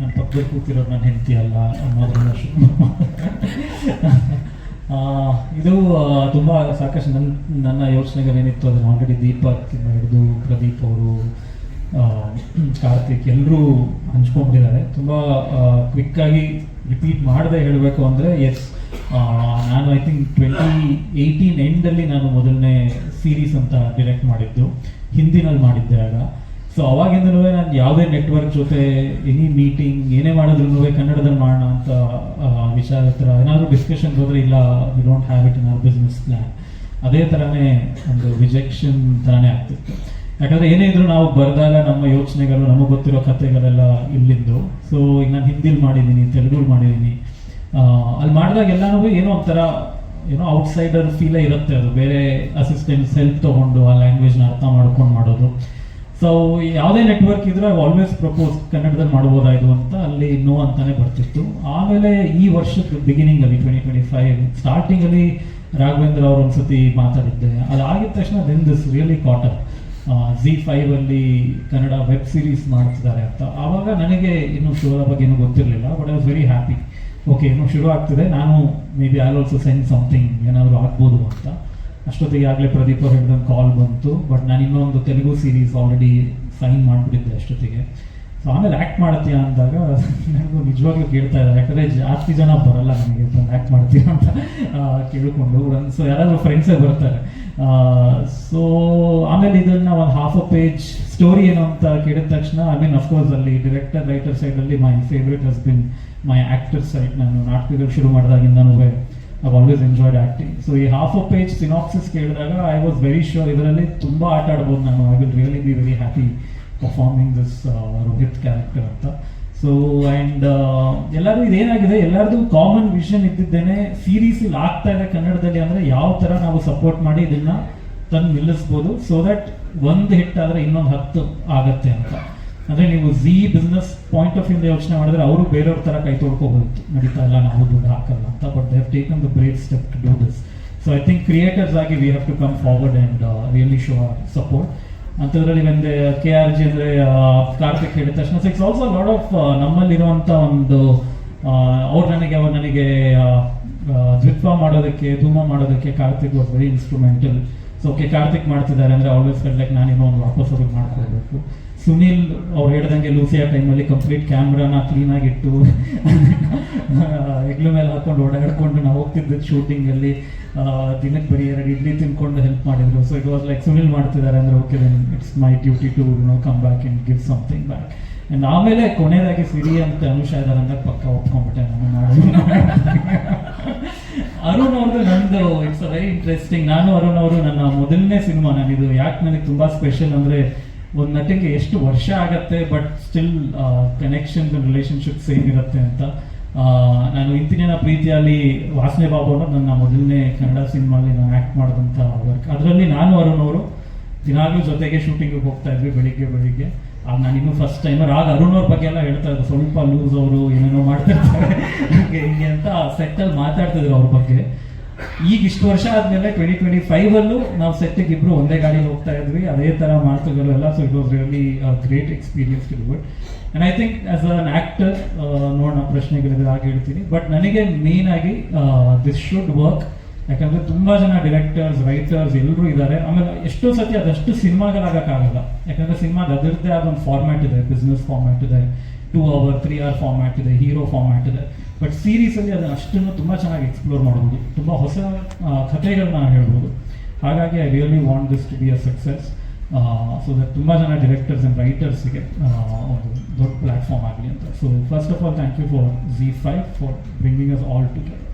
ನನ್ನ ಪಕ್ಕದಲ್ಲಿ ಕೂತಿರೋದು ನನ್ನ ಹೆಂಡತಿ ಅಲ್ಲ ಅನ್ನೋದನ್ನ ಇದು ತುಂಬ ಸಾಕಷ್ಟು ನನ್ನ ನನ್ನ ಯೋಚನೆಗಳೇನಿತ್ತು ಅದನ್ನು ಆಲ್ರೆಡಿ ದೀಪ ಹಿಡಿದು ಪ್ರದೀಪ್ ಅವರು ಕಾರ್ತಿಕ್ ಎಲ್ಲರೂ ಹಂಚ್ಕೊಂಡಿದ್ದಾರೆ ತುಂಬ ಕ್ವಿಕ್ಕಾಗಿ ರಿಪೀಟ್ ಮಾಡದೆ ಹೇಳಬೇಕು ಅಂದರೆ ಎಸ್ ನಾನು ಐ ಥಿಂಕ್ ಟ್ವೆಂಟಿ ಏಯ್ಟೀನ್ ಎಂಡಲ್ಲಿ ನಾನು ಮೊದಲನೇ ಸೀರೀಸ್ ಅಂತ ಡಿರೆಕ್ಟ್ ಮಾಡಿದ್ದು. ಹಿಂದಿನಲ್ಲಿ ಮಾಡಿದ್ದೆ ಆಗ. ಸೊ ಅವಾಗಿಂದಲೂ ನಾನು ಯಾವುದೇ ನೆಟ್ವರ್ಕ್ ಜೊತೆ ಎನಿ ಮೀಟಿಂಗ್ ಏನೇ ಮಾಡಿದ್ರು ಕನ್ನಡದಲ್ಲಿ ಮಾಡೋಣ ಅಂತ ವಿಚಾರ ಹತ್ರ ಏನಾದರೂ ಡಿಸ್ಕಷನ್ ಹೋದ್ರೆ ಇಲ್ಲ we don't have it in our business plan ಅದೇ ಥರನೇ ಒಂದು ರಿಜೆಕ್ಷನ್ ಥರನೇ ಆಗ್ತಿತ್ತು. ಯಾಕಂದ್ರೆ ಏನೇ ಇದ್ರು ನಾವು ಬರೆದಾಗ ನಮ್ಮ ಯೋಚನೆಗಳು, ನಮಗೆ ಗೊತ್ತಿರೋ ಕಥೆಗಳೆಲ್ಲ ಇಲ್ಲಿಂದು. ಸೊ ಈಗ ನಾನು ಹಿಂದಿಲಿ ಮಾಡಿದ್ದೀನಿ, ತೆಲುಗು ಮಾಡಿದ್ದೀನಿ. ಅಲ್ಲಿ ಮಾಡಿದಾಗ ಎಲ್ಲನೂ ಏನೋ ಒಂಥರ, ಏನೋ ಔಟ್ಸೈಡರ್ ಫೀಲೇ ಇರುತ್ತೆ ಅದು. ಬೇರೆ ಅಸಿಸ್ಟೆಂಟ್ಸ್ ಹೆಲ್ಪ್ ತೊಗೊಂಡು ಆ ಲ್ಯಾಂಗ್ವೇಜ್ನ ಅರ್ಥ ಮಾಡ್ಕೊಂಡು ಮಾಡೋದು. ಸೊ ಯಾವುದೇ ನೆಟ್ವರ್ಕ್ ಇದ್ರೆ ಆಲ್ವೇಸ್ ಪ್ರಪೋಸ್ ಕನ್ನಡದಲ್ಲಿ ಮಾಡ್ಬೋದಾಯ್ತು ಅಂತ ಅಲ್ಲಿ ನೋ ಅಂತಾನೆ ಬರ್ತಿತ್ತು. ಆಮೇಲೆ ಈ ವರ್ಷದ ಬಿಗಿನಿಂಗ್ ಅಲ್ಲಿ ಟ್ವೆಂಟಿ ಟ್ವೆಂಟಿ ಫೈವ್ ಸ್ಟಾರ್ಟಿಂಗ್ ಅಲ್ಲಿ ರಾಘವೇಂದ್ರ ಅವ್ರು ಒಂದ್ಸತಿ ಮಾತಾಡಿದ್ದೆ. ಅದಾಗಿದ ತಕ್ಷಣ then this really ಕಾಟರ್ Zee five ಅಲ್ಲಿ ಕನ್ನಡ ವೆಬ್ ಸೀರೀಸ್ ಮಾಡ್ತಿದ್ದಾರೆ ಅಂತ. ಆವಾಗ ನನಗೆ ಇನ್ನು ಶೋದ ಬಗ್ಗೆ ಏನು ಗೊತ್ತಿರಲಿಲ್ಲ but I was very happy okay ಇನ್ನು ಶುರು ಆಗ್ತಿದೆ. ನಾನು may be I also send something ಏನಾದರೂ ಆಗ್ಬೋದು ಅಂತ. ಅಷ್ಟೊತ್ತಿಗೆ ಆಗಲೇ ಪ್ರದೀಪ್ ಅವ್ರು ಹೇಳಿದಂಗೆ ಕಾಲ್ ಬಂತು ಬಟ್ ನಾನು ಇನ್ನೊಂದು ತೆಲುಗು ಸೀರೀಸ್ ಆಲ್ರೆಡಿ ಸೈನ್ ಮಾಡಿಬಿಟ್ಟಿದ್ದೆ ಅಷ್ಟೊತ್ತಿಗೆ. ಸೊ ಆಮೇಲೆ ಆ್ಯಕ್ಟ್ ಮಾಡ್ತೀಯಾ ಅಂದಾಗ ನನಗೂ ನಿಜವಾಗ್ಲೂ ಕೇಳ್ತಾ ಇದ್ದಾರೆ. ಯಾಕಂದರೆ ಜಾಸ್ತಿ ಜನ ಬರಲ್ಲ ನನಗೆ ಬಂದು ಆ್ಯಕ್ಟ್ ಮಾಡ್ತೀಯಾ ಅಂತ ಕೇಳಿಕೊಂಡು. ಸೊ ಯಾರಾದರೂ ಫ್ರೆಂಡ್ಸೇ ಬರ್ತಾರೆ. ಸೊ ಆಮೇಲೆ ಇದನ್ನ ಒಂದು ಹಾಫ್ ಅ ಪೇಜ್ ಸ್ಟೋರಿ ಏನು ಅಂತ ಕೇಳಿದ ತಕ್ಷಣ ಐ ಮೀನ್ ಅಫ್ಕೋರ್ಸ್ ಅಲ್ಲಿ ಡೈರೆಕ್ಟರ್ ರೈಟರ್ ಸೈಡಲ್ಲಿ my favourite has been my actor side ನಾನು ನಾಟಕಗಳು ಶುರು ಮಾಡಿದಾಗಿಂದನೂ I always enjoyed acting so ಈ ಹಾಫ್ ಅ ಪೇಜ್ ಸಿನಾಪ್ಸಿಸ್ ಕೇಳಿದಾಗ ಐ ವಾಸ್ ವೆರಿ ಶೋರ್ ಇದರಲ್ಲಿ ತುಂಬ ಆಟ ಆಡ್ಬೋದು ನಾನು. I will really be very happy performing this Rohit character ಅಂತ. ಸೊ ಆ್ಯಂಡ್ ಎಲ್ಲರೂ ಇದೇನಾಗಿದೆ? ಎಲ್ಲರದು ಕಾಮನ್ ವಿಷನ್ ಇದ್ದಿದ್ದೇನೆ. ಸೀರೀಸ್ ಇಲ್ಲಿ ಆಗ್ತಾ ಇದೆ ಕನ್ನಡದಲ್ಲಿ ಅಂದರೆ ಯಾವ ಥರ ನಾವು ಸಪೋರ್ಟ್ ಮಾಡಿ ಇದನ್ನು ತಂದು ನಿಲ್ಲಿಸ್ಬೋದು. ಸೊ ದಟ್ ಒಂದು ಹಿಟ್ ಆದರೆ ಇನ್ನೊಂದು ಹತ್ತು ಆಗತ್ತೆ ಅಂತ. ಅಂದ್ರೆ ನೀವು ಝಿ ಬಿಸ್ನೆಸ್ ಪಾಯಿಂಟ್ ಆಫ್ ಇಂದ ಯೋಚನೆ ಮಾಡಿದ್ರೆ ಅವರು ಬೇರೆಯವ್ರ ತರ ಕೈ ತೊಳ್ಕೋಬಹುದು ನಡೀತಾ ಇಲ್ಲ ನಾವು ದುಡ್ಡು ಹಾಕಲ್ಲ ಅಂತ but they have taken the break step to do this so I think creators ಆಗಿ we have to come forward and really show our support ಅಂಥದ್ರಲ್ಲಿ ಒಂದು ಕೆ ಆರ್ ಜಿ ಅಂದ್ರೆ ಕಾರ್ತಿಕ್ ಹೇಳಿದ ತಕ್ಷಣ ಇಟ್ಸ್ ಆಲ್ಸೋ ಲಾಡ್ ಆಫ್ ನಮ್ಮಲ್ಲಿರುವಂತ ಒಂದು ಅವ್ರು ನನಗೆ ಅವ್ರು ನನಗೆ ಆ, ಆ, ದ್ವಿತ್ವ ಮಾಡೋದಕ್ಕೆ ಧೂಮ ಮಾಡೋದಕ್ಕೆ Karthik was very instrumental so okay Karthik ಮಾಡ್ತಿದ್ದಾರೆ ಅಂದ್ರೆ ಆಲ್ವೇಸ್ ಲೈಕ್ ನಾನು ಇನ್ನೂ ಒಂದು ವಾಪಸ್ ಅವ್ರಿಗೆ ಮಾಡ್ಕೊಳ್ಬೇಕು. ಸುನಿಲ್ ಅವ್ರು ಹೇಳ್ದಂಗೆ ಲೂಸಿಯಾ ಟೈಮಲ್ಲಿ ಕಂಪ್ಲೀಟ್ ಕ್ಯಾಮ್ರಾನ ಕ್ಲೀನಾಗಿ ಇಟ್ಟು, ಹೆಗ್ಲ ಮೇಲೆ ಹಾಕೊಂಡು ಓಡಾಡ್ಕೊಂಡು ನಾವು ಹೋಗ್ತಿದ್ದ ಶೂಟಿಂಗಲ್ಲಿ ದಿನಕ್ಕೆ ಬರೀ ಎರಡು ಇಡ್ಲಿ ತಿನ್ಕೊಂಡು ಹೆಲ್ಪ್ ಮಾಡಿದ್ರು. So it was like Sunil ಮಾಡ್ತಿದ್ದಾರೆ ಅಂದ್ರೆ okay then it's my duty to know come back and give something back and ಆಮೇಲೆ ಕೊನೆಯದಾಗಿ ಸಿರಿ ಅಂತ ಅನುಷ ಇದ್ದಾರೆ ಅಂದ್ರೆ ಪಕ್ಕ ಒಪ್ಕೊಂಡ್ಬಿಟ್ಟೆ ನಾನು ಅರುಣ್ ಅವ್ರದ್ದು ನಂದು ಇಟ್ಸ್ ವೆರಿ ಇಂಟ್ರೆಸ್ಟಿಂಗ್ ನಾನು ಅರುಣ್ ಅವರು ನನ್ನ ಮೊದಲನೇ ಸಿನಿಮಾ, ನಾನಿದು ಯಾಕೆ ನನಗೆ ತುಂಬಾ ಸ್ಪೆಷಲ್ ಅಂದ್ರೆ ಒಂದು ನಟಿಗೆ ಎಷ್ಟು ವರ್ಷ ಆಗತ್ತೆ but still connection relationship same ಇರುತ್ತೆ ಅಂತ. ನಾನು ಇಂತಿನ ಪ್ರೀತಿಯಲ್ಲಿ ವಾಸನೆ ಬಾಬು ಅನ್ನೋದು ನನ್ನ ಮೊದಲನೇ ಕನ್ನಡ ಸಿನಿಮಾಲಿ ನಾನು ಆ್ಯಕ್ಟ್ ಮಾಡಿದಂಥ ವರ್ಕ್ ಅದರಲ್ಲಿ ನಾನು ಅರುಣ್ ಅವರು, ದಿನಾಗಲೂ ಜೊತೆಗೆ ಶೂಟಿಂಗಿಗೆ ಹೋಗ್ತಾ ಇದ್ವಿ ಬೆಳಿಗ್ಗೆ ಬೆಳಿಗ್ಗೆ. ಆಗ ನಾನು ಇನ್ನೂ ಫಸ್ಟ್ ಟೈಮರ್ ಆಗ ಅರುಣ್ ಅವ್ರ ಬಗ್ಗೆ ಎಲ್ಲ ಹೇಳ್ತಾ ಇದ್ದೆ ಸ್ವಲ್ಪ ಲೂಸ್ ಅವರು ಏನೇನೋ ಮಾಡ್ತಿರ್ತಾರೆ ಇರ್ತಾರೆ. ಹಿಂಗೆ ಅಂತ ಸೆಟ್ಟಲ್ಲಿ ಮಾತಾಡ್ತಿದ್ರು ಅವ್ರ ಬಗ್ಗೆ. ಈಗ ಇಷ್ಟು ವರ್ಷ ಆದ್ಮೇಲೆ ಟ್ವೆಂಟಿ ಟ್ವೆಂಟಿ ಫೈವ್ ಅಲ್ಲೂ ನಾವು ಸೆಟ್ಟಿಗೆ ಇಬ್ರು ಒಂದೇ ಗಾಡಿಲಿ ಹೋಗ್ತಾ ಇದ್ವಿ. ಅದೇ ತರ ಮಾತುಗಳೆಲ್ಲ so it was really great experience to good and I think as an actor ನೋಡೋಣ ಪ್ರಶ್ನೆಗಳಿದ್ರೆ ಹಾಗೆ ಹೇಳ್ತೀನಿ. ಬಟ್ ನನಗೆ ಮೇನ್ ಆಗಿ ದಿಸ್ ಶುಡ್ ವರ್ಕ್ ಯಾಕಂದ್ರೆ ತುಂಬಾ ಜನ ಡಿರೆಕ್ಟರ್ಸ್ ರೈಟರ್ಸ್ ಎಲ್ಲರೂ ಇದ್ದಾರೆ ಆಮೇಲೆ ಎಷ್ಟೋ ಸತಿ ಅದಷ್ಟು ಸಿನಿಮಾಗಳಾಗಕ್ಕಾಗಲ್ಲ ಯಾಕಂದ್ರೆ ಸಿನಿಮಾದ ಅದರದ್ದೇ ಆದ ಒಂದು ಫಾರ್ಮ್ಯಾಟ್ ಇದೆ. ಬಿಸ್ನೆಸ್ ಫಾರ್ಮ್ಯಾಟ್ ಇದೆ. Two hour three hour format ಇದೆ. ಹೀರೋ ಫಾರ್ಮ್ಯಾಟ್ ಇದೆ. ಬಟ್ ಸೀರೀಸಲ್ಲಿ ಅದು ಅಷ್ಟನ್ನು ತುಂಬ ಚೆನ್ನಾಗಿ ಎಕ್ಸ್ಪ್ಲೋರ್ ಮಾಡ್ಬೋದು ತುಂಬ ಹೊಸ ಕಥೆಗಳನ್ನ ಹೇಳ್ಬೋದು. ಹಾಗಾಗಿ I really want this to be a success so that ತುಂಬ ಜನ ಡೈರೆಕ್ಟರ್ಸ್ ಆ್ಯಂಡ್ ರೈಟರ್ಸ್ಗೆ ಒಂದು ದೊಡ್ಡ ಪ್ಲ್ಯಾಟ್ಫಾರ್ಮ್ ಆಗಲಿ ಅಂತ. So first of all thank you for Zee five for bringing us all together